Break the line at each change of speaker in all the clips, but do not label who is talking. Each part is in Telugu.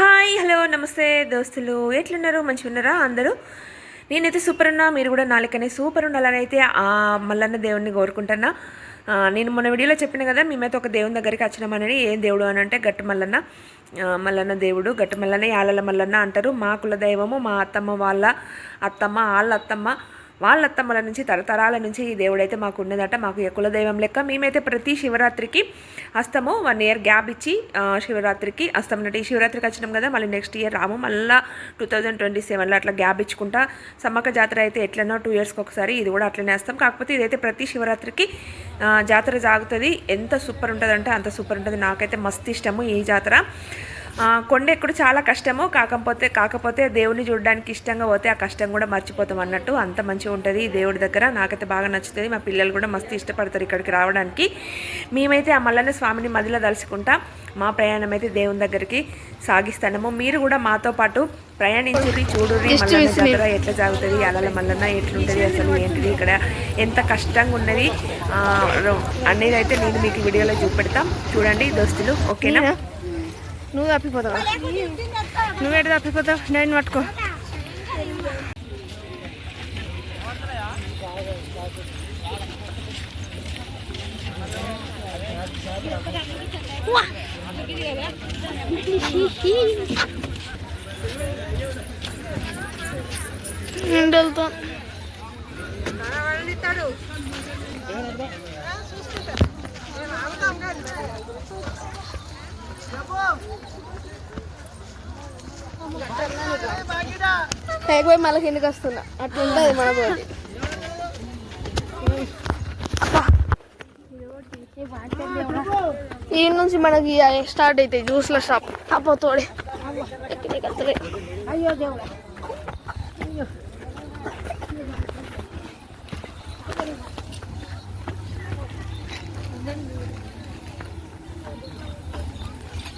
హాయ్ హలో నమస్తే దోస్తులు. ఎట్లున్నారు? మంచిగా ఉన్నారా అందరూ? నేనైతే సూపర్ ఉన్నా మీరు కూడా నాలుకనే సూపర్ ఉండాలని అయితే ఆ మల్లన్న దేవుడిని కోరుకుంటున్నా. నేను మొన్న వీడియోలో చెప్పిన కదా మేమైతే ఒక దేవుని దగ్గరికి వచ్చినామని ఏం దేవుడు? అని అంటే గట్టి మల్లన్న. మల్లన్న దేవుడు గట్టి మల్లన్న యాలల మల్లన్న అంటారు. మా కుల దైవము మా అత్తమ్మ వాళ్ళ అత్తమ్మ వాళ్ళ అత్తమ్మ. వాళ్ళ అత్తమ్మల నుంచి తరతరాల నుంచి ఈ దేవుడైతే మాకు ఉన్నదట మాకు ఈ కులదైవం లెక్క. మేమైతే ప్రతి శివరాత్రికి అస్తము వన్ ఇయర్ గ్యాప్ ఇచ్చి శివరాత్రికి అస్తం అంటే ఈ శివరాత్రికి వచ్చినాం కదా మళ్ళీ నెక్స్ట్ ఇయర్ రాము మళ్ళీ టూ థౌజండ్ ట్వంటీ సెవెన్లో అట్లా గ్యాప్ ఇచ్చుకుంటా. సమ్మక్క జాతర అయితే ఎట్లనో టూ ఇయర్స్కి ఒకసారి ఇది కూడా అట్లనే వేస్తాం కాకపోతే ఇదైతే ప్రతి శివరాత్రికి జాతర జాగుతుంది. ఎంత సూపర్ ఉంటుందంటే అంత సూపర్ ఉంటుంది. నాకైతే మస్తు ఇష్టము ఈ జాతర. కొండ ఎక్కుడు చాలా కష్టము. కాకపోతే కాకపోతే దేవుని చూడడానికి ఇష్టంగా పోతే ఆ కష్టం కూడా మర్చిపోతాం అన్నట్టు అంత మంచిగా ఉంటుంది ఈ దేవుడి దగ్గర. నాకైతే బాగా నచ్చుతుంది. మా పిల్లలు కూడా మస్తు ఇష్టపడతారు ఇక్కడికి రావడానికి. మేమైతే ఆ మల్లన్న స్వామిని మదిలో తలుచుకుంటా మా ప్రయాణం అయితే దేవుని దగ్గరికి సాగిస్తాము మీరు కూడా మాతో పాటు ప్రయాణించి చూడుర్రి మల్లన్న జాతర ఎట్లా సాగుతుంది అలల మల్లన్న ఎట్లుంటుంది అసలు ఏంటిది ఇక్కడ ఎంత కష్టంగా ఉన్నది అనేది అయితే నేను మీకు వీడియోలో చూపెడతాం. చూడండి దోస్తులు ఓకేనా?
నువ్వు తప్పిపోతావు నువ్వు ఎటు తప్పిపోతావు నేను పట్టుకో. నేను వెళ్తాను పైకి మళ్ళీ కిందకి వస్తున్నా. అట్లా ఉంటుంది మన బోటి. ఈ నుంచి మనకి స్టార్ట్ అవుతాయి జ్యూస్ల షాప్ అప్పో తోడే. అయ్యో దేవుడా.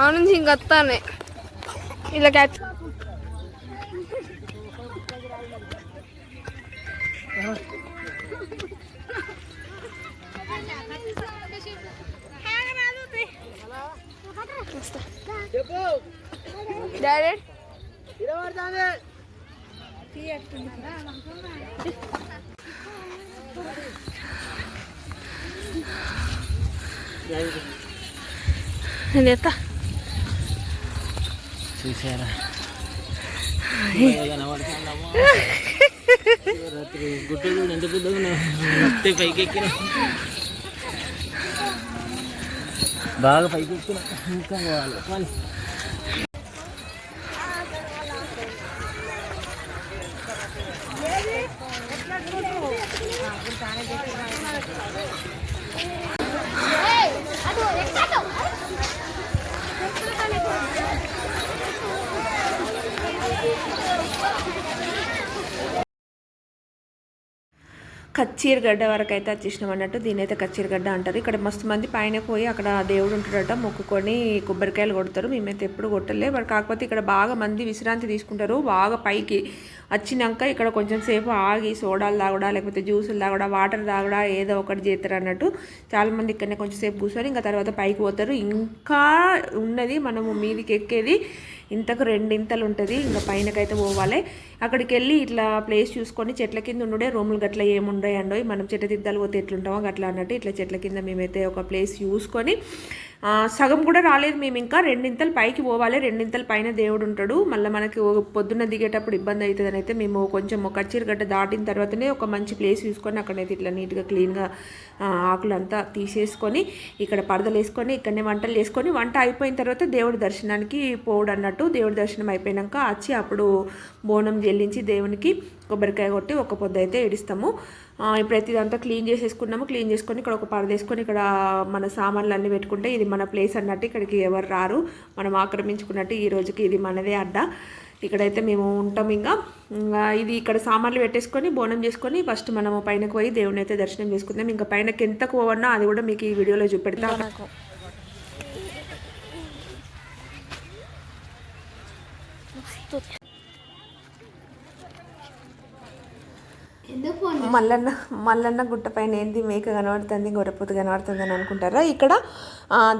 ఆ నుంచి ఇంక వస్తానే. ఇలా క్యాచ్ డైరెక్ట్ నేను ఎత్తా.
చూసారా రాత్రి గుట్టలు ఎంత మొత్తం పైకి ఎక్కిన బాగా పైకి ఎక్కిన ఇంకా పోవాలి. కానీ
కచ్చీరగడ్డ వరకు అయితే వచ్చేసినాం అన్నట్టు. దీని అయితే కచ్చీరగడ్డ అంటారు. ఇక్కడ మస్తు మంది పైన పోయి అక్కడ దేవుడు ఉంటాడట మొక్కుకొని కొబ్బరికాయలు కొడతారు. మేమైతే ఎప్పుడు కొట్టలే. బట్ కాకపోతే ఇక్కడ బాగా మంది విశ్రాంతి తీసుకుంటారు. బాగా పైకి వచ్చినాక ఇక్కడ కొంచెం సేపు ఆగి సోడాలు తాగడా లేకపోతే జ్యూసులు తాగడా వాటర్ తాగడా ఏదో ఒకటి చేస్తారు అన్నట్టు. చాలామంది ఇక్కడనే కొంచెం సేపు కూర్చొని ఇంకా తర్వాత పైకి పోతారు. ఇంకా ఉన్నది మనము మీదికి ఎక్కేది ఇంతకు రెండింతలు ఉంటుంది ఇంకా పైనకైతే పోవాలి. అక్కడికి వెళ్ళి ఇట్లా ప్లేస్ చూసుకొని చెట్ల కింద ఉండే రూములు గట్ల ఏముండయి అండో మనం చెట్ల తిద్దాలు పోతే ఎట్లుంటామో గట్లా అన్నట్టు ఇట్లా చెట్ల కింద మేమైతే ఒక ప్లేస్ చూసుకొని సగం కూడా రాలేదు మేము ఇంకా. రెండింతలు పైకి పోవాలి. రెండింతలు పైన దేవుడు ఉంటాడు. మళ్ళీ మనకి పొద్దున్న దిగేటప్పుడు ఇబ్బంది అవుతుందని అయితే మేము కొంచెం కచ్చీరు కచ్చిరగడ్డ దాటిన తర్వాతనే ఒక మంచి ప్లేస్ చూసుకొని అక్కడైతే ఇట్లా నీట్గా క్లీన్గా ఆకులంతా తీసేసుకొని ఇక్కడ పరదలు వేసుకొని ఇక్కడనే వంటలు చేసుకొని వంట అయిపోయిన తర్వాత దేవుడి దర్శనానికి పోవడం అన్నట్టు దేవుడి దర్శనం అయిపోయినాక వచ్చి అప్పుడు బోనం చెల్లించి దేవునికి కొబ్బరికాయ కొట్టి ఒక పొద్దు అయితే ఇడిస్తాము ఇప్పుడైతే ఇదంతా క్లీన్ చేసేసుకున్నాము. క్లీన్ చేసుకొని ఇక్కడ ఒక పరదేసుకొని ఇక్కడ మన సామాన్లు అన్నీ పెట్టుకుంటే ఇది మన ప్లేస్ అన్నట్టు ఇక్కడికి ఎవరు రారు. మనం ఆక్రమించుకున్నట్టు ఈ రోజుకి ఇది మనదే అడ్డ. ఇక్కడైతే మేము ఉంటాం ఇంకా. ఇంకా ఇది ఇక్కడ సామాన్లు పెట్టేసుకొని బోనం చేసుకొని ఫస్ట్ మనము పైనకు పోయి దేవుని అయితే దర్శనం చేసుకుందాం. ఇంకా పైనకి ఎంతకు పోవన్నా అది కూడా మీకు ఈ వీడియోలో చూపెడతా
ఎందుకు ఫోన్
మల్లన్న మల్లన్న గుట్ట పైన ఏంది? మేక కనబడుతుంది గొర్రెపోతు కనబడుతుంది అని అనుకుంటారా? ఇక్కడ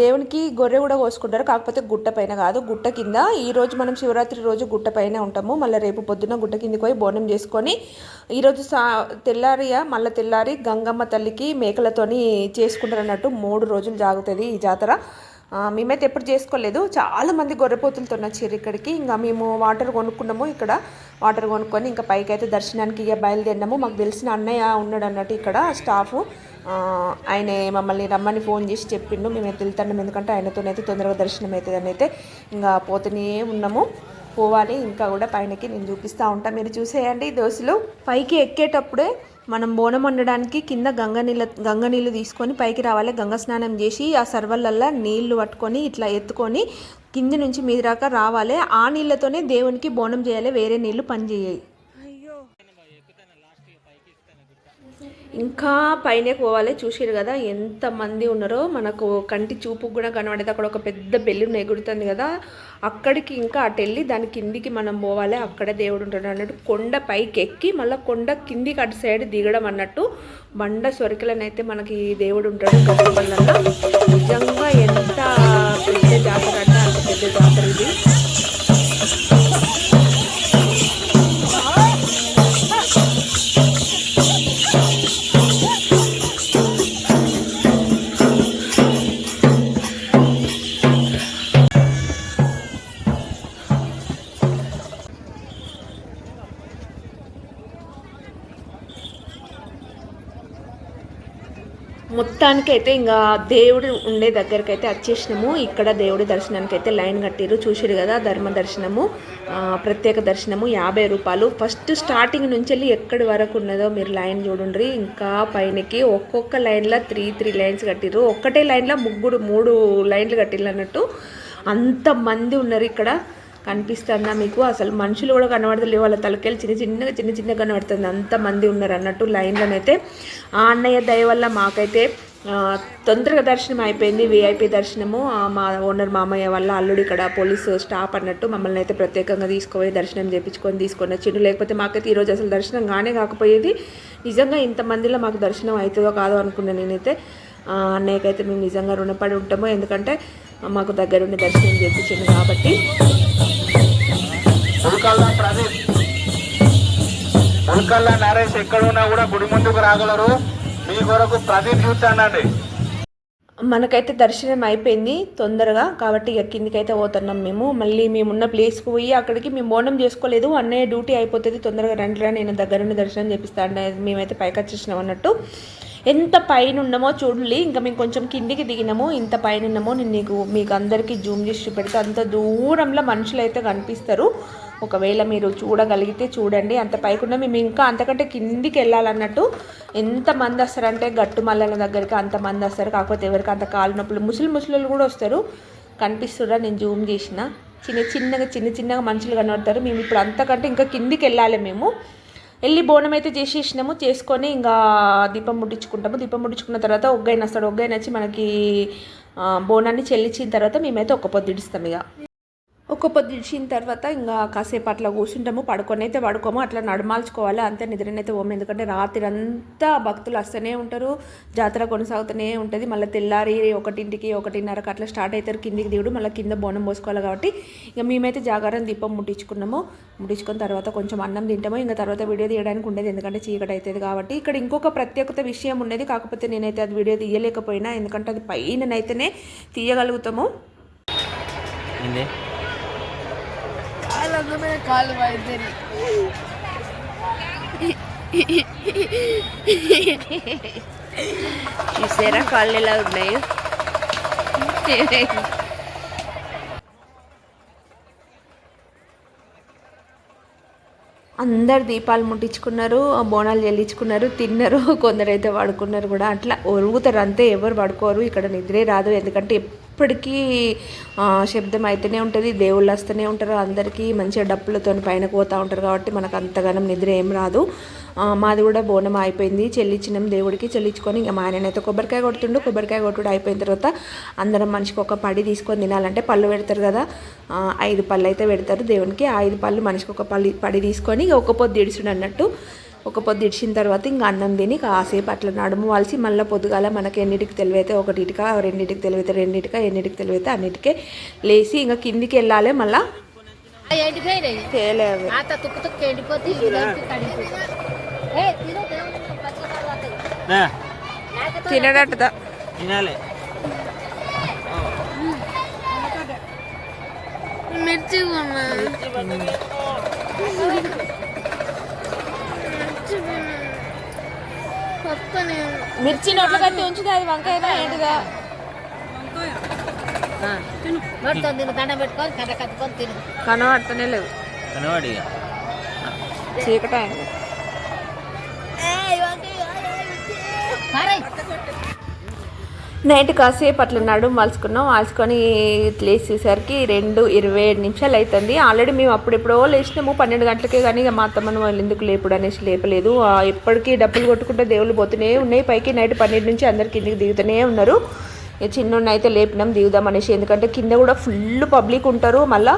దేవునికి గొర్రె కూడా కోసుకుంటారు కాకపోతే గుట్ట పైన కాదు గుట్ట కింద. ఈ రోజు మనం శివరాత్రి రోజు గుట్ట పైన ఉంటాము. మళ్ళీ రేపు పొద్దున గుట్ట కిందకి పోయి బోనం చేసుకొని ఈరోజు సా తెల్లారియ మళ్ళీ తెల్లారి గంగమ్మ తల్లికి మేకలతోని చేసుకుంటారు అన్నట్టు మూడు రోజులు జాగుతుంది ఈ జాతర. మేమైతే ఎప్పుడు చేసుకోలేదు. చాలా మంది గొర్రెపోతులతో వచ్చారు ఇక్కడికి. ఇంకా మేము వాటర్ కొనుక్కున్నాము ఇక్కడ. వాటర్ కొనుక్కొని ఇంకా పైకి అయితే దర్శనానికి ఇక బయలుదేరినాము. మాకు తెలిసిన అన్నయ్య ఉన్నాడు అన్నట్టు ఇక్కడ స్టాఫ్. ఆయన మమ్మల్ని రమ్మని ఫోన్ చేసి చెప్పిండు. మేము వెళ్తున్నాం. ఎందుకంటే ఆయనతోనైతే తొందరగా దర్శనం అవుతుందని అయితే ఇంకా పోతూనే ఉన్నాము. పోవాలి. ఇంకా కూడా పైనకి నేను చూపిస్తూ ఉంటాను మీరు చూసేయండి దోశలు. పైకి ఎక్కేటప్పుడే మనం బోనం వండడానికి కింద గంగ నీళ్ళ గంగ నీళ్ళు తీసుకొని పైకి రావాలి. గంగ స్నానం చేసి ఆ సర్వలల్లా నీళ్ళు పట్టుకొని ఇట్లా ఎత్తుకొని కింది నుంచి మీద దాకా రావాలి. ఆ నీళ్ళతోనే దేవునికి బోనం చేయాలి. వేరే నీళ్ళు పనిచేయాలి ఇంకా పైనే పోవాలి. చూసారు కదా ఎంత మంది ఉన్నారో. మనకు కంటి చూపు కూడా కనబడేది. అక్కడ ఒక పెద్ద బెల్లు ఎగురుతుంది కదా. అక్కడికి ఇంకా అటు వెళ్ళి దాని కిందికి మనం పోవాలి. అక్కడ దేవుడు ఉంటాడు అన్నట్టు కొండ పైకి ఎక్కి మళ్ళీ కొండ కిందికి అటు సైడ్ దిగడం అన్నట్టు బండ సొరికలనైతే మనకి దేవుడు ఉంటాడు గొప్పలన్నా నిజంగా ఎంత పెద్ద జాతర అంటే అంత పెద్ద జాతర ఇది. మొత్తానికి అయితే ఇంకా దేవుడు ఉండే దగ్గరికి అయితే వచ్చేసినాము ఇక్కడ దేవుడి దర్శనానికి అయితే లైన్ కట్టిరు చూసిరు కదా ధర్మ దర్శనము. ప్రత్యేక దర్శనము. యాభై రూపాయలు. ఫస్ట్ స్టార్టింగ్ నుంచి వెళ్ళి ఎక్కడి వరకు ఉన్నదో మీరు లైన్ చూడండి ఇంకా పైనకి ఒక్కొక్క లైన్లో త్రీ త్రీ లైన్స్ కట్టిరు ఒక్కటే లైన్లో ముగ్గురు మూడు లైన్లు కట్టిర్రు అన్నట్టు అంతమంది ఉన్నారు ఇక్కడ. కనిపిస్తుందా మీకు? అసలు మనుషులు కూడా కనబడతలేవు. వాళ్ళ తలకెళ్ళి చిన్న చిన్నగా చిన్న చిన్నగా కనబడుతుంది. అంతమంది ఉన్నారు అన్నట్టు లైన్లోనైతే. ఆ అన్నయ్య దయ వల్ల మాకైతే తొందరగా దర్శనం అయిపోయింది వీఐపీ దర్శనము. మా ఓనర్ మామయ్య వల్ల అల్లుడు ఇక్కడ పోలీసు స్టాఫ్ అన్నట్టు మమ్మల్ని అయితే ప్రత్యేకంగా తీసుకుపోయి దర్శనం చేయించుకొని తీసుకొని వచ్చిండు. లేకపోతే మాకైతే ఈరోజు అసలు దర్శనం కానే కాకపోయేది. నిజంగా ఇంతమందిలో మాకు దర్శనం అవుతుందో కాదో అనుకున్నాను నేనైతే. అన్నయ్యకైతే మేము నిజంగా రుణపడి ఉంటాము. ఎందుకంటే మాకు దగ్గరుండి దర్శనం చేయించిండు కాబట్టి.
ఉల్కల్లా ప్రదీప్. ఉల్కల్లా నరేష్ ఎక్కడున్నా కూడా గుడి ముందుకు రాగలరు. మీ కొరకు ప్రదీప్ చూస్తానండి.
మనకైతే దర్శనం అయిపోయింది తొందరగా కాబట్టి ఇక కిందికైతే పోతున్నాం మేము. మళ్ళీ మేమున్న ప్లేస్కి పోయి అక్కడికి మేము బోనం చేసుకోలేదు. అన్నయ్య డ్యూటీ అయిపోతుంది. తొందరగా రండి రా నేను దగ్గరుండి దర్శనం చేపిస్తాను మేమైతే పైకి వచ్చేసినాం అన్నట్టు. ఎంత పైన ఉన్నామో చూడండి. ఇంకా మేము కొంచెం కిందికి దిగినాము. ఇంత పైన ఉన్నామో నేను నీకు మీకు అందరికీ జూమ్ చేసి చూపెడితే. అంత దూరంలో మనుషులు అయితే కనిపిస్తారు. ఒకవేళ మీరు చూడగలిగితే చూడండి. అంత పైకున్న మేము ఇంకా అంతకంటే కిందికి వెళ్ళాలన్నట్టు ఎంతమంది వస్తారంటే గట్టు మల్లల దగ్గరికి అంతమంది వస్తారు. కాకపోతే ఎవరికి అంత కాలు నొప్పులు. ముసలి ముసలు కూడా వస్తారు. కనిపిస్తురా నేను జూమ్ చేసిన. చిన్న చిన్నగా చిన్న చిన్నగా మనుషులు కనబడతారు. మేము ఇప్పుడు అంతకంటే ఇంకా కిందికి వెళ్ళాలి మేము. వెళ్ళి బోనం అయితే చేసేసినాము. చేసుకొని ఇంకా దీపం ముట్టించుకుంటాము. దీపం ముట్టించుకున్న తర్వాత ఒగ్గైన వస్తాడు. ఒగ్గైన వచ్చి మనకి బోనాన్ని చెల్లించిన తర్వాత మేమైతే ఒక్క పొద్దుడిస్తాం ఇక. ఒక పొద్దు ఇచ్చిన తర్వాత ఇంకా కాసేపు అట్లా కూర్చుంటాము పడుకొని అయితే పడుకోము అట్లా నడమాల్చుకోవాలి. అంతే నిద్రనైతే పోము. ఎందుకంటే రాత్రి అంతా భక్తులు వస్తూనే ఉంటారు జాతర కొనసాగుతూనే ఉంటుంది. మళ్ళీ తెల్లారి ఒకటింటికి ఒకటిన్నరకు అట్లా స్టార్ట్ అవుతారు కిందికి దిగుడు. మళ్ళీ కింద బోనం పోసుకోవాలి కాబట్టి ఇక మేమైతే జాగారం దీపం ముట్టించుకున్నాము. ముట్టించుకున్న తర్వాత కొంచెం అన్నం తింటాము. ఇంకా తర్వాత వీడియో తీయడానికి ఉండేది ఎందుకంటే చీకటి అవుతుంది కాబట్టి. ఇక్కడ ఇంకొక ప్రత్యేకత విషయం ఉండేది. కాకపోతే నేనైతే అది వీడియో తీయలేకపోయినా. ఎందుకంటే అది పైననైతేనే తీయగలుగుతాము.
ఏంది
కాలు వైద్యుని
చూసారా కాళ్ళు ఎలా ఉన్నాయి? అందరు దీపాలు ముట్టించుకున్నారు బోనాలు చెల్లించుకున్నారు తిన్నారు కొందరైతే పడుకున్నారు కూడా. అట్లా ఒరుగుతారు అంతే ఎవరు పడుకోరు ఇక్కడ నిద్రే రాదు ఎందుకంటే ఎప్పటికీ శబ్దం అయితేనే ఉంటుంది దేవుళ్ళు వస్తూనే ఉంటారు అందరికీ మంచిగా డప్పులతో పైన పోతూ ఉంటారు కాబట్టి మనకు అంతగానం నిద్ర ఏం రాదు. మాది కూడా బోనం అయిపోయింది చెల్లించినాం దేవుడికి చెల్లించుకొని ఇంకా మా ఆయననైతే కొబ్బరికాయ కొడుతుండు కొబ్బరికాయ కొట్టుడు అయిపోయిన తర్వాత అందరం మనిషికి ఒక పడి తీసుకొని తినాలంటే పళ్ళు పెడతారు కదా. ఐదు పళ్ళు అయితే పెడతారు దేవునికి ఐదు పళ్ళు మనిషికి ఒక పళ్ళు పడి తీసుకొని ఇక ఒక పొద్దు ఇడుచుడు అన్నట్టు ఒక పొద్దు ఇడిచిన తర్వాత ఇంకా అన్నం తిని కాసేపు అట్లా నడుము వాల్సి మళ్ళీ పొద్దుగాల మనకి ఎన్నిటికి తెలివైతే ఒకటిటిక రెండింటికి తెలివైతే రెండింటిక ఎన్నిటికి తెలివైతే అన్నిటికే లేచి ఇంకా కిందికి వెళ్ళాలి మళ్ళీ. తేలేవి
తుక్కు మిర్చి
నోట్ల కట్టి ఉంచుతుంది అది వంకాయ ఏంటిదా?
నోటితో తిను. దండం పెట్టుకొని కర్ర కట్టుకొని తిను.
కనబడతనే లేవు.
కనవాడి ఇక.
చీకట. నైట్ కాసేపు అట్లా నడుము వాల్చుకున్నాం వాల్చుకొని లేచేసరికి రెండు ఇరవై ఏడు నిమిషాలు అవుతుంది ఆల్రెడీ మేము అప్పుడెప్పుడో లేచినాము పన్నెండు గంటలకే కానీ ఇక మా అత్తమ్మను వాళ్ళు ఎందుకు లేపుడు అనేసి లేపలేదు. ఎప్పటికీ డబ్బులు కొట్టుకుంటే దేవుళ్ళు పోతూనే ఉన్నాయి. పైకి నైట్ పన్నెండు నుంచి అందరు కిందికి దిగుతూనే ఉన్నారు. చిన్న అయితే లేపినాం దిగుదాం అనేసి. ఎందుకంటే కింద కూడా ఫుల్ పబ్లిక్ ఉంటారు. మళ్ళీ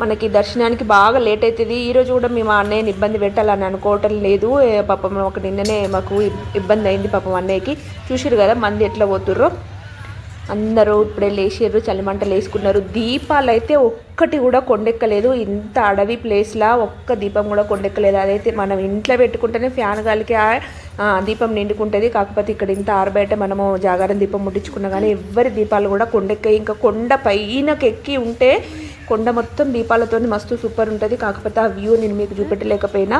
మనకి దర్శనానికి బాగా లేట్ అవుతుంది ఈరోజు కూడా మేము అన్నయ్యని ఇబ్బంది పెట్టాలని అనుకోవటం లేదు. పాపం ఒక నిన్ననే మాకు ఇబ్బంది అయింది పాపం అన్నయ్యకి. చూసిరు కదా మంది ఎట్లా పోతుర్రో. అందరూ ఇప్పుడే లేచారు చలిమంటలు వేసుకున్నారు. దీపాలు అయితే ఒక్కటి కూడా కొండెక్కలేదు. ఇంత అడవి ప్లేస్లా ఒక్క దీపం కూడా కొండెక్కలేదు. అదైతే మనం ఇంట్లో పెట్టుకుంటేనే ఫ్యాన్ గాలికి దీపం నిండుకుంటుంది. కాకపోతే ఇక్కడ ఇంత ఆరబయట మనము జాగారం దీపం ముట్టించుకున్నా కానీ ఎవ్వరి దీపాలు కూడా కొండెక్కాయి. ఇంకా కొండ పైనకి ఎక్కి ఉంటే కొండ మొత్తం దీపాలతో మస్తు సూపర్ ఉంటుంది. కాకపోతే ఆ వ్యూ నేను మీకు చూపెట్టలేకపోయినా.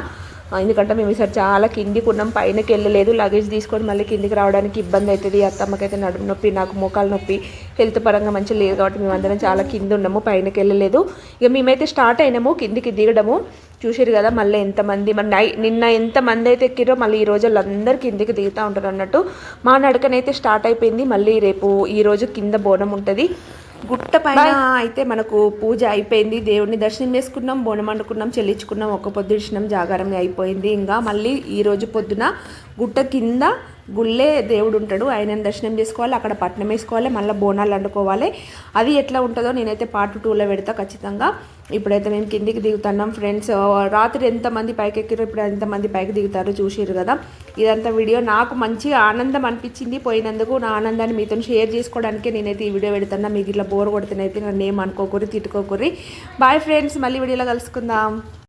ఎందుకంటే మేము ఈసారి చాలా కిందికి ఉన్నాం. పైనకి వెళ్ళలేదు. లగేజ్ తీసుకొని మళ్ళీ కిందికి రావడానికి ఇబ్బంది అవుతుంది. అత్తమ్మకైతే నడుము నొప్పి నాకు మోకాలు నొప్పి. హెల్త్ పరంగా మంచిగా లేదు కాబట్టి మేము అందరం చాలా కింద ఉన్నాము. పైనకి వెళ్ళలేదు. ఇక మేమైతే స్టార్ట్ అయినాము. కిందికి దిగడము. చూసారు కదా మళ్ళీ ఎంతమంది మన నై నిన్న ఎంతమంది అయితే ఎక్కిరో మళ్ళీ ఈ రోజు వాళ్ళందరూ కిందికి దిగుతూ ఉంటారు అన్నట్టు. మా నడకనైతే స్టార్ట్ అయిపోయింది. మళ్ళీ రేపు ఈ రోజు కింద బోనం ఉంటుంది. గుట్ట పైన అయితే మనకు పూజ అయిపోయింది. దేవుడిని దర్శనం చేసుకున్నాం బోనం వండుకున్నాం చెల్లించుకున్నాం. ఒక్క పొద్దు ఇచ్చినాం జాగారం అయిపోయింది. ఇంకా మళ్ళీ ఈ రోజు పొద్దున గుట్ట కింద గుళ్ళే దేవుడు ఉంటాడు. ఆయనను దర్శనం చేసుకోవాలి? అక్కడ పట్నం వేసుకోవాలి. మళ్ళీ బోనాలు వండుకోవాలి. అది ఎట్లా ఉంటుందో నేనైతే పార్ట్ టూలో పెడతా ఖచ్చితంగా. ఇప్పుడైతే మేము కిందికి దిగుతున్నాం. ఫ్రెండ్స్ రాత్రి ఎంతమంది పైకి ఎక్కిరో ఇప్పుడు ఎంతమంది పైకి దిగుతారో చూసిర్రు కదా. ఇదంతా వీడియో నాకు మంచి ఆనందం అనిపించింది. పోయినందుకు నా ఆనందాన్ని మీతో షేర్ చేసుకోవడానికే నేనైతే ఈ వీడియో పెడుతున్నా. మీకు ఇట్లా బోర్ కొడుతున్నైతే నన్ను ఏం అనుకోకూరి తిట్టుకోకూరి బాయ్ ఫ్రెండ్స్ మళ్ళీ వీడియోలో కలుసుకుందాం.